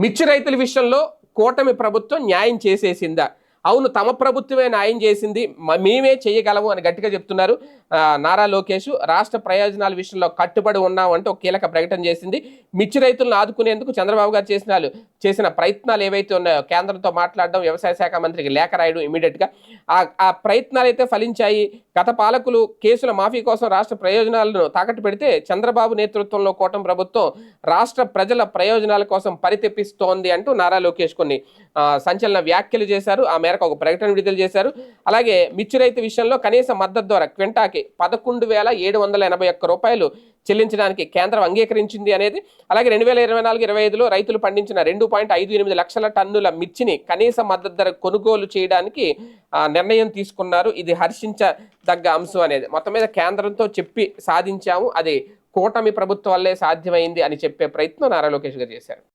మిర్చి రైతుల విషయంలో కూటమి ప్రభుత్వం న్యాయం చేసేసిందా? అవును తమ ప్రభుత్వమే న్యాయం చేసింది. మ- మేమే చేయగలము అని గట్టిగా చెప్తున్నారు నారా లోకేష్. రాష్ట్ర ప్రయోజనాల విషయంలో కట్టుబడి ఉన్నామంటూ ఒక కీలక ప్రకటన చేసింది. మిర్చి రైతులను ఆదుకునేందుకు చంద్రబాబు గారు చేసిన చేసిన ప్రయత్నాలు ఏవైతే ఉన్నాయో కేంద్రంతో మాట్లాడడం వ్యవసాయ శాఖ మంత్రికి లేఖ రాయడం ఇమీడియట్గా ఆ ఆ ప్రయత్నాలు అయితే ఫలించాయి. గత పాలకులు కేసుల మాఫీ కోసం రాష్ట్ర ప్రయోజనాలను తాకట్టు పెడితే చంద్రబాబు నేతృత్వంలో కూటమి ప్రభుత్వం రాష్ట్ర ప్రజల ప్రయోజనాల కోసం పరితెప్పిస్తోంది అంటూ నారా లోకేష్ కొన్ని సంచలన వ్యాఖ్యలు చేశారు. ఆ మేరకు ఒక ప్రకటన విడుదల చేశారు. అలాగే మిర్చి రైతు విషయంలో కనీస మద్దతు ద్వారా క్వింటాకి పదకొండు వేల ఏడు వందల ఎనభై ఒక్క రూపాయలు చెల్లించడానికి కేంద్రం అంగీకరించింది అనేది అలాగే రెండు వేల ఇరవై నాలుగు ఇరవై ఐదులో రైతులు పండించిన రెండు పాయింట్ ఐదు ఎనిమిది లక్షల టన్నుల మిర్చిని కనీస మద్దతు ధర కొనుగోలు చేయడానికి ఆ, నిర్ణయం తీసుకున్నారు. ఇది హర్షించదగ్గ అంశం అనేది. మొత్తం మీద కేంద్రంతో చెప్పి సాధించాము. అది కూటమి ప్రభుత్వం వల్లే సాధ్యమైంది అని చెప్పే ప్రయత్నం నారా లోకేష్ గారు చేశారు.